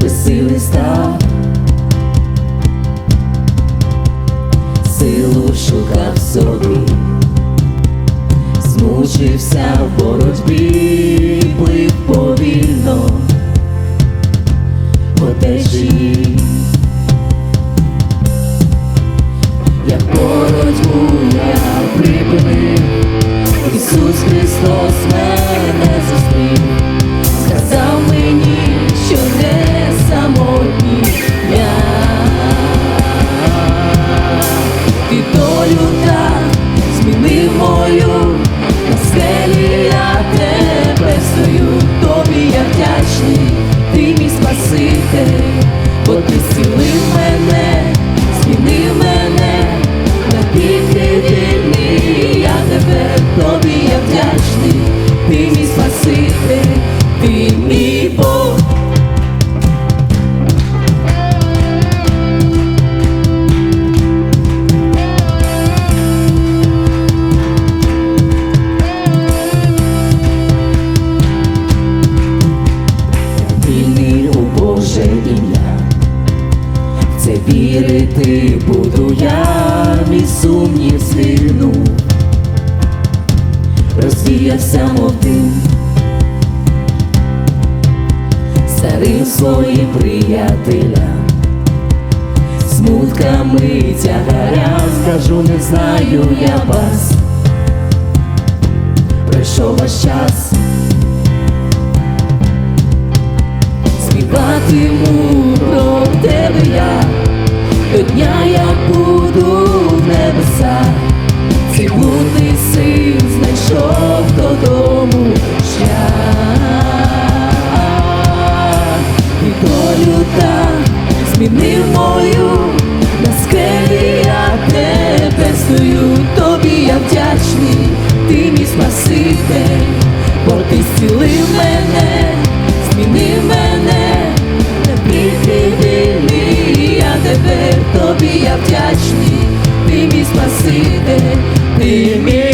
безсилий став, силу шукав собі, змучився в боротьбі, плив повільно по течії. як боротьбу я припинив, Ісус Христос мене зустрів. Дим. Старим своїм приятелям, смутками тягаря, скажу, не знаю я вас, пройшов ваш час. співатиму про тебе я, до дня я буду в небесах, цей бути син знайшов додому змінив мою, на скелі я тебе стою, тобі я вдячний, ти мій спаситель, бо ти зцілив мене, змінив мене, навіки вільний, я тепер тобі я вдячний, ти мій спаситель, ти мій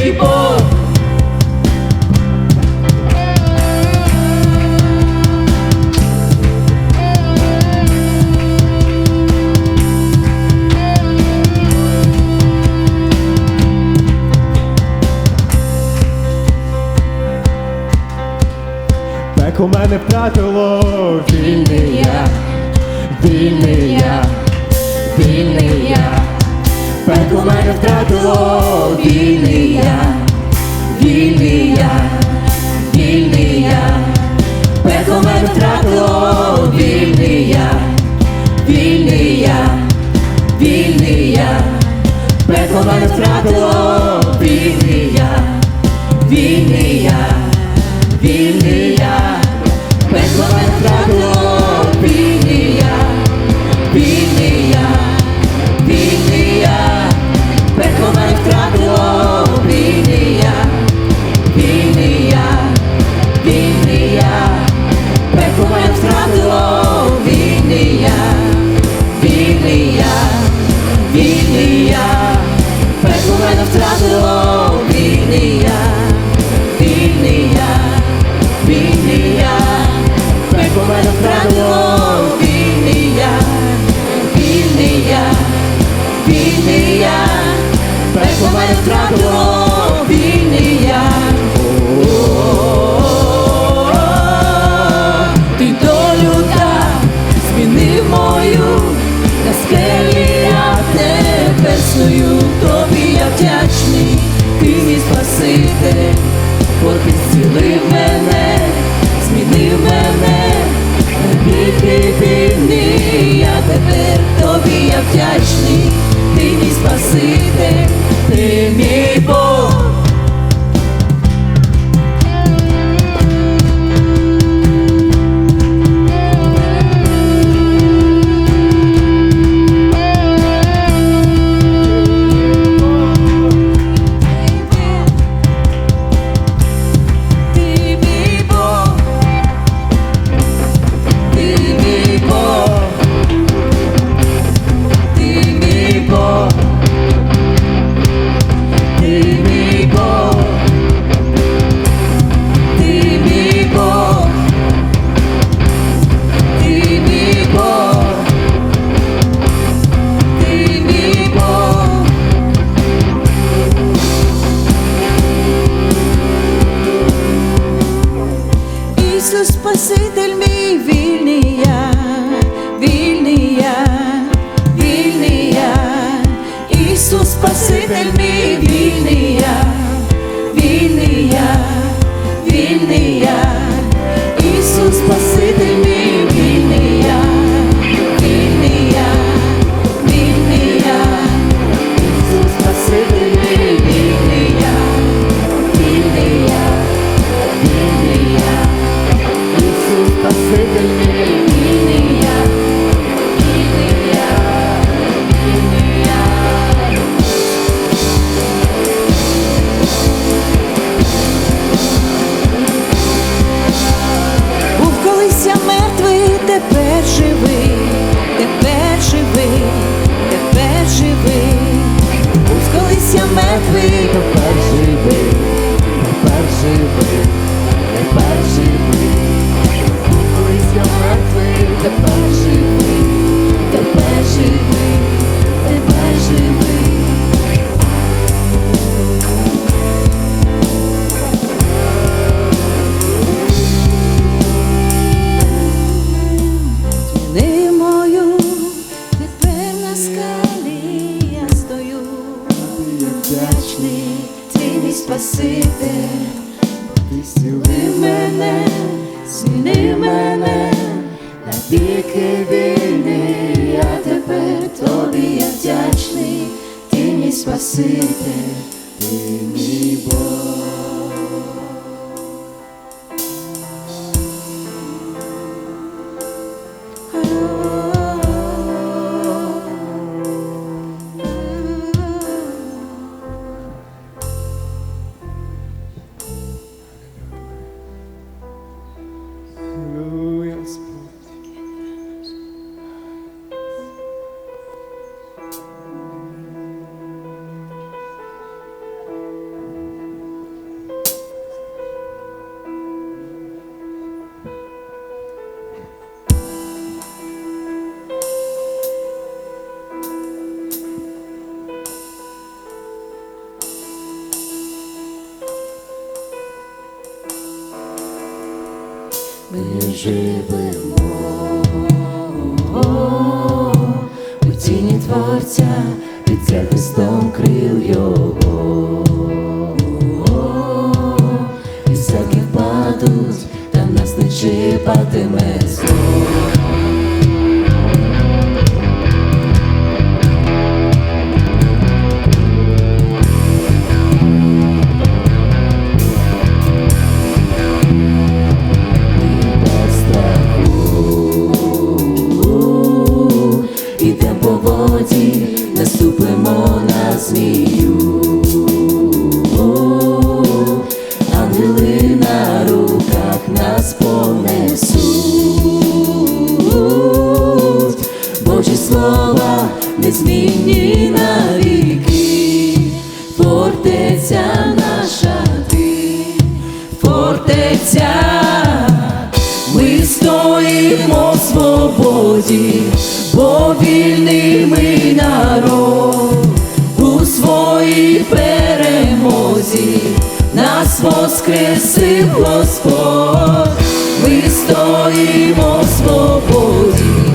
Спаситель мій вільний я, вільний я, ти мій тіні Творця під захистом крил Його. І всякі падуть, там нас не чіпатиме зло. Змію. Ангели на руках нас понесуть. Божі слова незмінні навіки, фортеця наша ти, фортеця. Ми стоїмо в свободі, бо вільний ми народ своїй перемозі нас воскресив Господь. Ми стоїмо в свободі,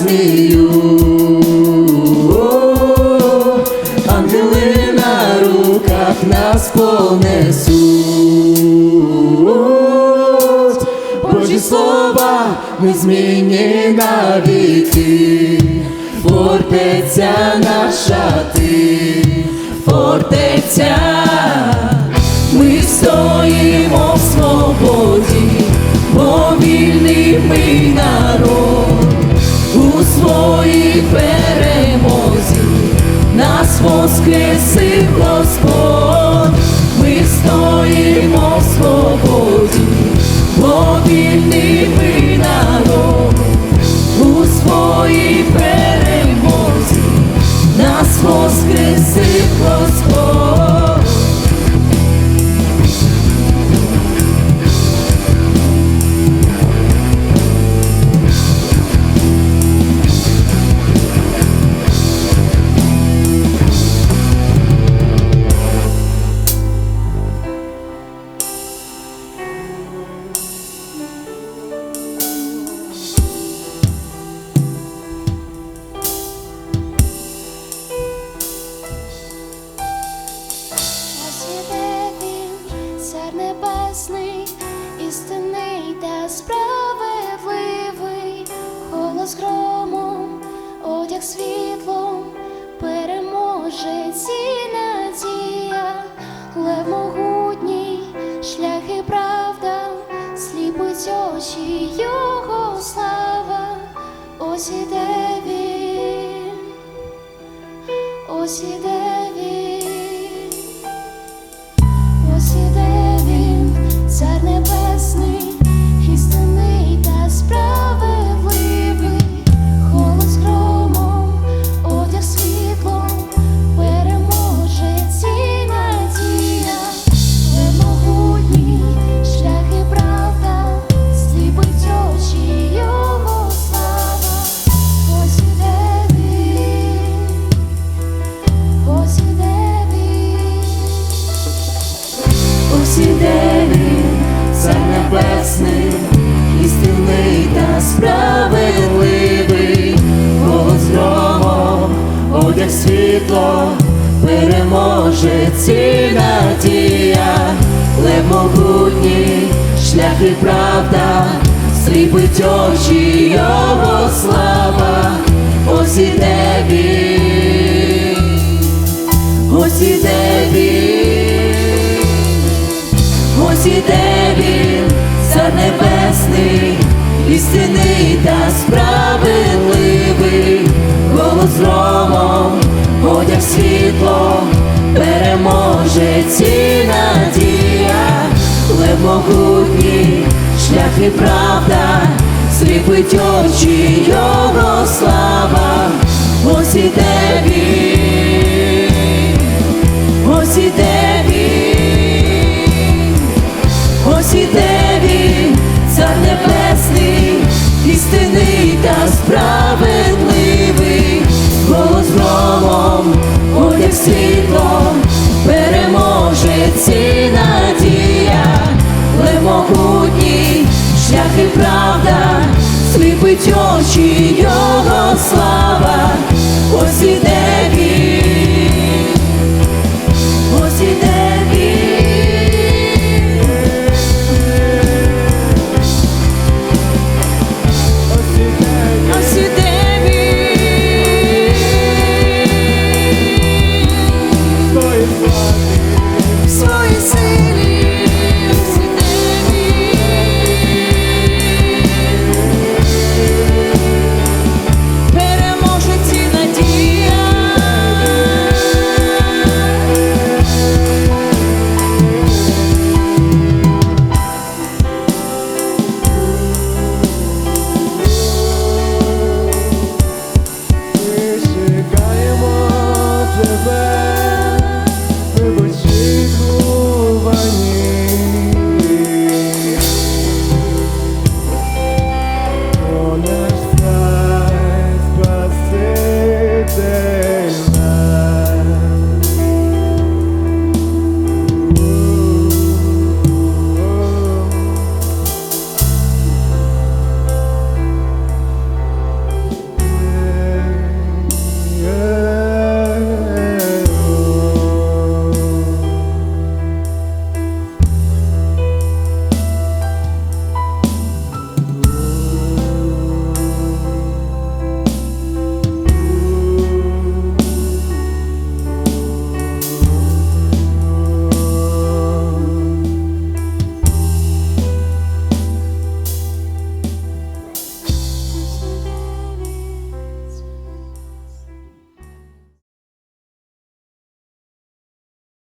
змію. Ангели на руках нас понесуть. Божі слова незмінні навіки. Фортеця наша ти, фортеця. Ми стоїмо в свободі, бо вільний ми народ у своїй перемозі нас воскресив Господь. Ми стоїмо в свободі, вільний винагороду сліпить очі його слава, ось іде він. Ось іде і правда, сліпить очі його слава, ось іде він, ось іде він. Ось іде він, цар небесний, істинний та справедливий, голос громом, одяг світлом, переможець і надія, лев могутній, шлях і правда, сліпить очі його слава, ось іде він, ось іде він. Ось іде він, цар небесний, істинний та справедливий, голос одяг світлом, переможець і надія, сліпить очі його слава, ось іде.